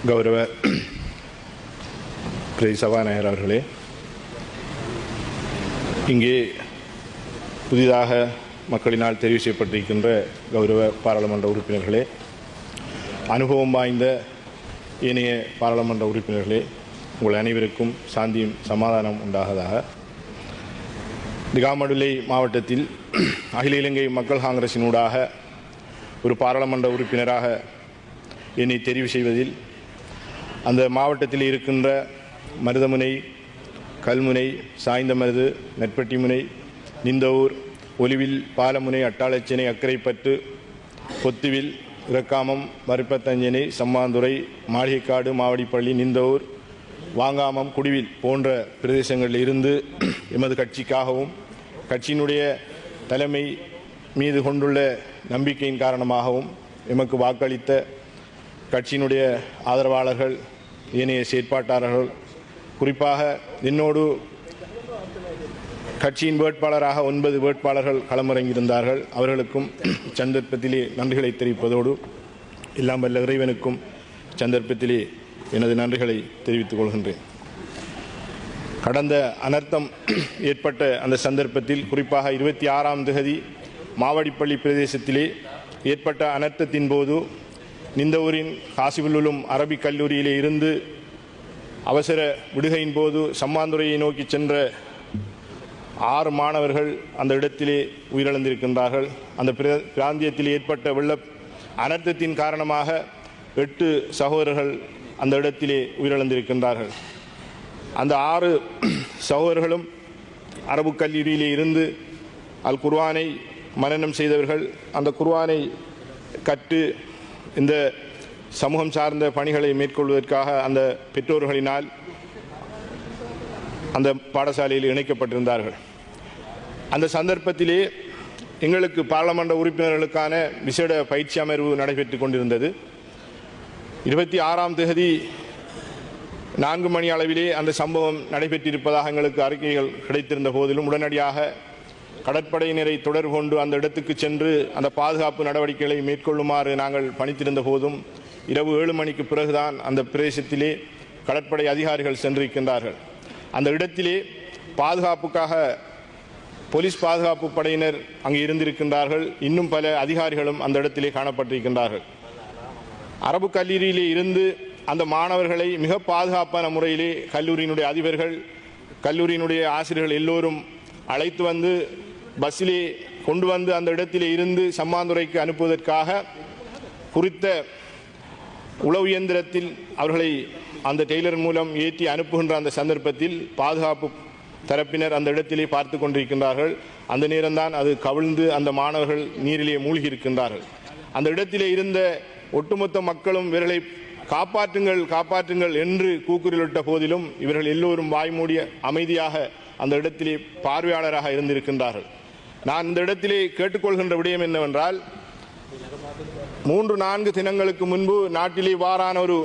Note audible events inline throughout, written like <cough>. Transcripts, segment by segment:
கௌரவ பிரதி சபாநாயகர் அவர்களே இங்கே புதிதாக மக்களினால் தெரிவு செய்யப்பட்டிருக்கின்ற கௌரவ பாராளுமன்ற உறுப்பினர்களே அனுபவம் வாய்ந்த ஏனைய பாராளுமன்ற உறுப்பினர்களே உங்கள் அனைவருக்கும் சாந்தியும் சமாதானம் உண்டாகதாக திகாமடுலை மாவட்டத்தில் அகில இலங்கை மக்கள் காங்கிரசினூடாக ஒரு பாராளுமன்ற உறுப்பினராக என்னை தெரிவு செய்வதில் அந்த மாவட்டத்தில் இருக்கின்ற மருதமுனை கல்முனை சாய்ந்தமருது நெற்பட்டிமுனை நிந்தவூர் ஒலிவில் பாலமுனை அட்டாளச்சினை அக்கரைப்பற்று பொத்துவில் இறக்காமம் மருப்பத்தஞ்சனை சம்மாந்துறை மாளிகைக்காடு மாவடிப்பள்ளி நிந்தவூர் வாங்காமம் குடிவில் போன்ற பிரதேசங்களில் இருந்து எமது கட்சிக்காகவும் கட்சியினுடைய தலைமை மீது கொண்டுள்ள நம்பிக்கையின் காரணமாகவும் எமக்கு வாக்களித்த கட்சியினுடைய ஆதரவாளர்கள் ஏனைய செயற்பாட்டாளர்கள் குறிப்பாக என்னோடு கட்சியின் வேட்பாளராக ஒன்பது வேட்பாளர்கள் களமிறங்கியிருந்தார்கள். அவர்களுக்கும் சந்தர்ப்பத்திலே நன்றிகளை தெரிவிப்பதோடு எல்லாம் வல்ல இறைவனுக்கும் சந்தர்ப்பத்திலே எனது நன்றிகளை தெரிவித்துக் கொள்கின்றேன். கடந்த அனர்த்தம் ஏற்பட்ட அந்த சந்தர்ப்பத்தில் குறிப்பாக இருபத்தி ஆறாம் திகதி மாவடிப்பள்ளி பிரதேசத்திலே ஏற்பட்ட அனர்த்தத்தின் போது நிந்தவூரின் காசிபுல்லுலும் அரபிக் கல்லூரியிலே இருந்து அவசர விடுகையின் போது சம்மாந்துறையை நோக்கி சென்ற ஆறு மாணவர்கள் அந்த இடத்திலே உயிரிழந்திருக்கின்றார்கள். அந்த பிர- பிராந்தியத்தில் ஏற்பட்ட வெள்ள அனர்த்தத்தின் காரணமாக எட்டு சகோதரர்கள் அந்த இடத்திலே உயிரிழந்திருக்கின்றார்கள். அந்த ஆறு சகோதரர்களும் அரபு கல்லூரியிலே இருந்து அல் குர்வானை மனனம் செய்தவர்கள். அந்த குர்வானை கற்று இந்த சமூகம் சார்ந்த பணிகளை மேற்கொள்வதற்காக அந்த பெற்றோர்களினால் அந்த பாடசாலையில் இணைக்கப்பட்டிருந்தார்கள். அந்த சந்தர்ப்பத்திலே எங்களுக்கு பாராளுமன்ற உறுப்பினர்களுக்கான விசேட பயிற்சி அமர்வு நடைபெற்று கொண்டிருந்தது. இருபத்தி ஆறாம் தேதி நான்கு மணி அளவிலே அந்த சம்பவம் நடைபெற்றிருப்பதாக எங்களுக்கு அறிக்கைகள் கிடைத்திருந்த போதிலும் உடனடியாக கடற்படையினரை தொடர்பு கொண்டு அந்த இடத்துக்கு சென்று அந்த பாதுகாப்பு நடவடிக்கைகளை மேற்கொள்ளுமாறு நாங்கள் பணித்திருந்த போதும் இரவு ஏழு மணிக்கு பிறகுதான் அந்த பிரதேசத்திலே கடற்படை அதிகாரிகள் சென்றிருக்கின்றார்கள். அந்த இடத்திலே பாதுகாப்புக்காக போலீஸ் பாதுகாப்பு படையினர் அங்கு இருந்திருக்கின்றார்கள். இன்னும் பல அதிகாரிகளும் அந்த இடத்திலே காணப்பட்டிருக்கின்றார்கள். அரபு கல்லூரியிலே இருந்து அந்த மாணவர்களை மிக பாதுகாப்பான முறையிலே கல்லூரியினுடைய அதிபர்கள் கல்லூரியினுடைய ஆசிரியர்கள் எல்லோரும் அழைத்து வந்து பஸ்ஸிலே கொண்டு வந்து அந்த இடத்திலே இருந்து சம்மாந்துறைக்கு அனுப்புவதற்காக குறித்த உளவு இயந்திரத்தில் அவர்களை அந்த டெய்லர் மூலம் ஏற்றி அனுப்புகின்ற அந்த சந்தர்ப்பத்தில் பாதுகாப்பு தரப்பினர் அந்த இடத்திலே பார்த்து கொண்டிருக்கின்றார்கள். அந்த நேரம்தான் அது கவிழ்ந்து அந்த மாணவர்கள் நீரிலே மூழ்கி இருக்கின்றார்கள் அந்த இடத்திலே இருந்த ஒட்டுமொத்த மக்களும் இவர்களை காப்பாற்றுங்கள் காப்பாற்றுங்கள் என்று கூக்குரலிட்ட போதிலும் இவர்கள் எல்லோரும் வாய்மூடிய அமைதியாக அந்த இடத்திலே பார்வையாளராக இருந்திருக்கின்றார்கள். நான் இந்த இடத்திலே கேட்டுக்கொள்கின்ற விடயம் என்னவென்றால் மூன்று நான்கு தினங்களுக்கு முன்பு நாட்டிலே வாரான ஒரு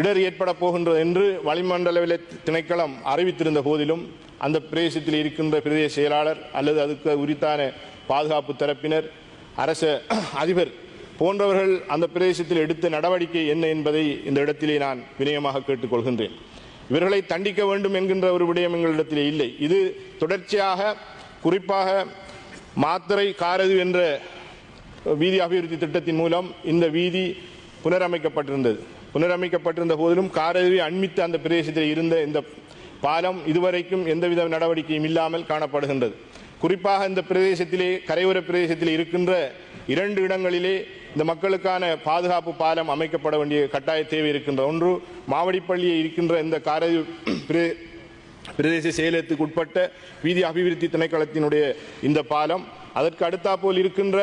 இடர் ஏற்பட போகின்றது என்று வளிமண்டலவில திணைக்களம் அறிவித்திருந்த போதிலும் அந்த பிரதேசத்தில் இருக்கின்ற பிரதேச செயலாளர் அல்லது அதுக்கு உரித்தான பாதுகாப்பு தரப்பினர் அரச அதிபர் போன்றவர்கள் அந்த பிரதேசத்தில் எடுத்த நடவடிக்கை என்ன என்பதை இந்த இடத்திலே நான் வினயமாக கேட்டுக்கொள்கின்றேன். இவர்களை தண்டிக்க வேண்டும் என்கின்ற ஒரு விடயம் எங்களிடத்திலே இல்லை. இது தொடர்ச்சியாக குறிப்பாக மாத்திரை காரது என்ற வீதி அபிவிருத்தி திட்டத்தின் மூலம் இந்த வீதி புனரமைக்கப்பட்டிருந்தது. புனரமைக்கப்பட்டிருந்த போதிலும் காரதுவை அண்மித்த அந்த பிரதேசத்தில் இருந்த இந்த பாலம் இதுவரைக்கும் எந்தவித நடவடிக்கையும் இல்லாமல் காணப்படுகின்றது. குறிப்பாக இந்த பிரதேசத்திலே கரையோர பிரதேசத்தில் இருக்கின்ற இரண்டு இடங்களிலே இந்த மக்களுக்கான பாதுகாப்பு பாலம் அமைக்கப்பட வேண்டிய கட்டாய தேவை இருக்கின்ற ஒன்று மாவடிப்பள்ளியை இருக்கின்ற இந்த காரவி பிரே- பிரதேச செயலகத்துக்கு உட்பட்ட வீதி அபிவிருத்தி திணைக்களத்தினுடைய இந்த பாலம் அதற்கு அடுத்தாப்போல் இருக்கின்ற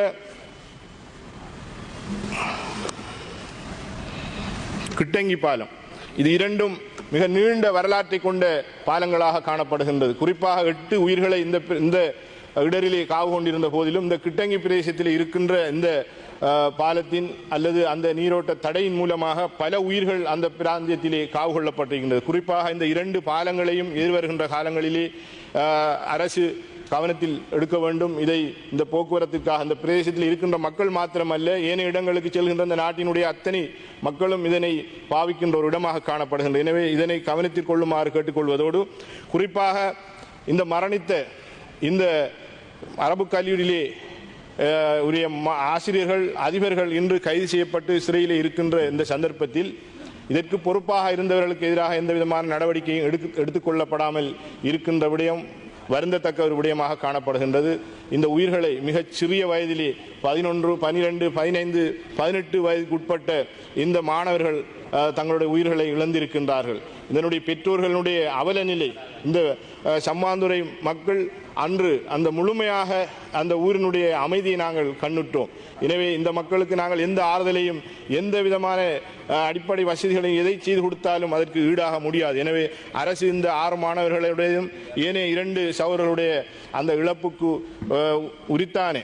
கிட்டங்கி பாலம். இது இரண்டும் மிக நீண்ட வரலாற்றை கொண்ட பாலங்களாக காணப்படுகின்றது. குறிப்பாக எட்டு உயிர்களை இந்த இந்த இடரிலே காவு கொண்டிருந்த போதிலும் இந்த கிட்டங்கி பிரதேசத்தில் இருக்கின்ற இந்த பாலத்தின் அல்லது அந்த நீரோட்ட தடையின் மூலமாக பல உயிர்கள் அந்த பிராந்தியத்திலே காவு கொள்ளப்பட்டிருக்கின்றது. குறிப்பாக இந்த இரண்டு பாலங்களையும் எதிர்வருகின்ற காலங்களிலே அரசு கவனத்தில் எடுக்க வேண்டும். இதை இந்த போக்குவரத்துக்காக அந்த பிரதேசத்தில் இருக்கின்ற மக்கள் மாத்திரமல்ல ஏனைய இடங்களுக்கு செல்கின்ற இந்த நாட்டினுடைய அத்தனை மக்களும் இதனை பாவிக்கின்ற ஒரு இடமாக காணப்படுகின்றன எனவே இதனை கவனத்தில் கொள்ளுமாறு கேட்டுக்கொள்வதோடு குறிப்பாக இந்த மரணித்த இந்த அரபு கல்லூரியிலே உரிய ஆசிரியர்கள் அதிபர்கள் இன்று கைது செய்யப்பட்டு சிறையில் இருக்கின்ற இந்த சந்தர்ப்பத்தில் இதற்கு பொறுப்பாக இருந்தவர்களுக்கு எதிராக எந்த விதமான நடவடிக்கையும் எடுத்து எடுத்துக்கொள்ளப்படாமல் இருக்கின்ற விடயம் வருந்தத்தக்க ஒரு விடயமாக காணப்படுகின்றது. இந்த உயிர்களை மிகச் சிறிய வயதிலே பதினொன்று பனிரெண்டு பதினைந்து பதினெட்டு வயதுக்கு உட்பட்ட இந்த மாணவர்கள் தங்களுடைய உயிர்களை இழந்திருக்கின்றார்கள். இதனுடைய பெற்றோர்களுடைய அவல நிலை இந்த சம்மாந்துறை மக்கள் அன்று அந்த முழுமையாக அந்த ஊரினுடைய அமைதியை நாங்கள் கண்ணுட்டோம். எனவே இந்த மக்களுக்கு நாங்கள் எந்த ஆறுதலையும் எந்த விதமான அடிப்படை வசதிகளையும் எதை செய்து கொடுத்தாலும் அதற்கு ஈடாக முடியாது. எனவே அரசு இந்த ஆறு மாணவர்களுடையதும் ஏனைய இரண்டு சகோதரர்களுடைய அந்த இழப்புக்கு உரித்தானே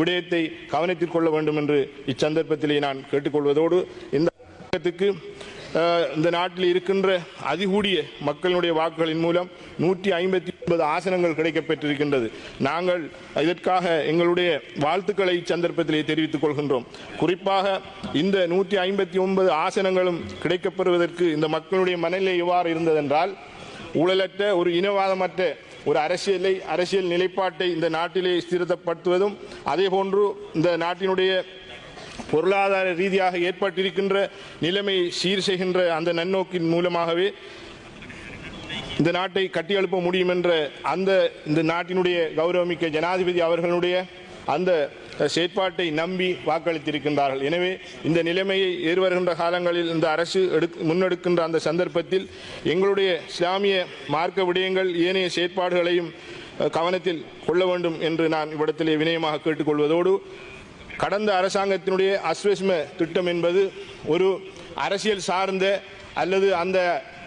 விடயத்தை கவனத்தில் கொள்ள வேண்டும் என்று இச்சந்தர்ப்பத்திலே நான் கேட்டுக்கொள்வதோடு இந்த இந்த நாட்டில் இருக்கின்ற அதிகூடிய மக்களுடைய வாக்குகளின் மூலம் நூற்றி ஐம்பத்தி ஒன்பது ஆசனங்கள் கிடைக்கப்பெற்றிருக்கின்றது. நாங்கள் இதற்காக எங்களுடைய வாழ்த்துக்களை சந்தர்ப்பத்திலே தெரிவித்துக் கொள்கின்றோம். குறிப்பாக இந்த நூற்றி ஐம்பத்தி ஒன்பது ஆசனங்களும் கிடைக்கப்பெறுவதற்கு இந்த மக்களுடைய மனநிலை எவ்வாறு இருந்ததென்றால் ஊழலற்ற ஒரு இனவாதமற்ற ஒரு அரசியலை அரசியல் நிலைப்பாட்டை இந்த நாட்டிலே ஸ்திரப்படுத்துவதும் அதே போன்று இந்த நாட்டினுடைய பொருளாதார ரீதியாக ஏற்பட்டிருக்கின்ற நிலைமையை சீர் செய்கின்ற அந்த நன்னோக்கின் மூலமாகவே இந்த நாட்டை கட்டியெழுப்ப முடியும் என்ற அந்த இந்த நாட்டினுடைய கௌரவமிக்க ஜனாதிபதி அவர்களுடைய அந்த செயற்பாட்டை நம்பி வாக்களித்திருக்கின்றார்கள். எனவே இந்த நிலைமையை ஏறுவருகின்ற காலங்களில் இந்த அரசு எடுக் முன்னெடுக்கின்ற அந்த சந்தர்ப்பத்தில் எங்களுடைய இஸ்லாமிய மார்க்க விடயங்கள் ஏனைய செயற்பாடுகளையும் கவனத்தில் கொள்ள வேண்டும் என்று நான் இவ்விடத்திலே வினயமாக கேட்டுக்கொள்வதோடு கடந்த அரசாங்கத்தினுடைய அஸ்வஸ்ம திட்டம் என்பது ஒரு அரசியல் சார்ந்த அல்லது அந்த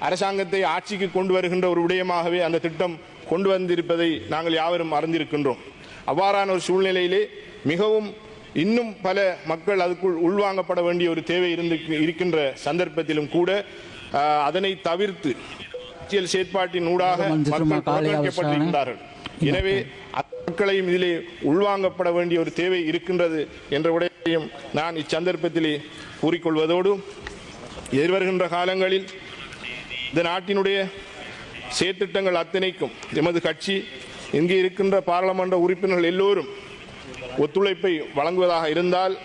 அரசாங்கத்தை ஆட்சிக்கு கொண்டு வருகின்ற ஒரு விடயமாகவே அந்த திட்டம் கொண்டு வந்திருப்பதை நாங்கள் யாவரும் அறிந்திருக்கின்றோம். அவ்வாறான ஒரு சூழ்நிலையிலே மிகவும் இன்னும் பல மக்கள் அதுக்குள் உள்வாங்கப்பட வேண்டிய ஒரு தேவை இருந்து இருக்கின்ற சந்தர்ப்பத்திலும் கூட அதனை தவிர்த்து அரசியல் செயற்பாட்டின் ஊடாக மக்கள் காலை புறக்கணிக்கப்பட்டிருக்கின்றார்கள். எனவே மக்களையும் இதிலே உள்வாங்கப்பட வேண்டிய ஒரு தேவை இருக்கின்றது என்ற விடயத்தையும் நான் இச்சந்தர்ப்பத்திலே கூறிக்கொள்வதோடு எதிர்வருகின்ற காலங்களில் இந்த நாட்டினுடைய செயற்திட்டங்கள் அத்தனைக்கும் எமது கட்சி இங்கே இருக்கின்ற பாராளுமன்ற உறுப்பினர்கள் எல்லோரும் ஒத்துழைப்பை வழங்குவதாக இருந்தால்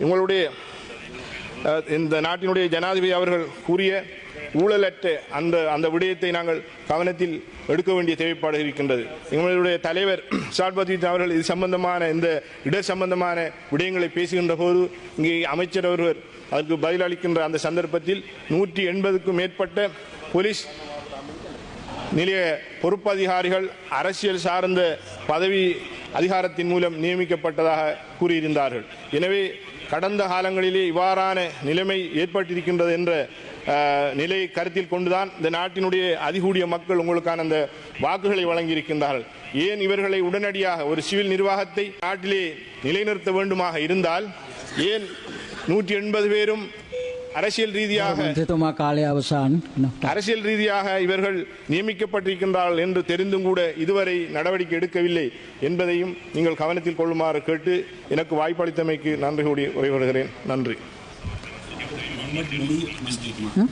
உங்களுடைய இந்த நாட்டினுடைய ஜனாதிபதி அவர்கள் கூறிய ஊழலற்ற அந்த அந்த விடயத்தை நாங்கள் கவனத்தில் எடுக்க வேண்டிய தேவைப்பாடு இருக்கின்றது. எங்களுடைய தலைவர் <clears throat> சாட்பதி அவர்கள் இது சம்பந்தமான இந்த இட சம்பந்தமான விடயங்களை பேசுகின்ற போது இங்கே அமைச்சர் ஒருவர் அதற்கு பதிலளிக்கின்ற அந்த சந்தர்ப்பத்தில் நூற்றி எண்பதுக்கும் மேற்பட்ட போலீஸ் நிலைய பொறுப்பதிகாரிகள் அரசியல் சார்ந்த பதவி அதிகாரத்தின் மூலம் நியமிக்கப்பட்டதாக கூறியிருந்தார்கள். எனவே கடந்த காலங்களிலே இவ்வாறான நிலைமை ஏற்பட்டிருக்கின்றது என்ற நிலையை கருத்தில் கொண்டுதான் இந்த நாட்டினுடைய அதிகூடிய மக்கள் உங்களுக்கான அந்த வாக்குகளை வழங்கியிருக்கின்றார்கள். ஏன் இவர்களை உடனடியாக ஒரு சிவில் நிர்வாகத்தை நாட்டிலே நிலைநிறுத்த வேண்டுமாக இருந்தால் ஏன் நூற்றி எண்பது பேரும் அரசியல் ரீதியாக அரசியல் ரீதியாக இவர்கள் நியமிக்கப்பட்டிருக்கின்றார்கள் என்று தெரிந்தும் கூட இதுவரை நடவடிக்கை எடுக்கவில்லை என்பதையும் நீங்கள் கவனத்தில் கொள்ளுமாறு கேட்டு எனக்கு வாய்ப்பளித்தமைக்கு நன்றி கூடி உரைவருகிறேன் நன்றி. محمد لمي مصدوق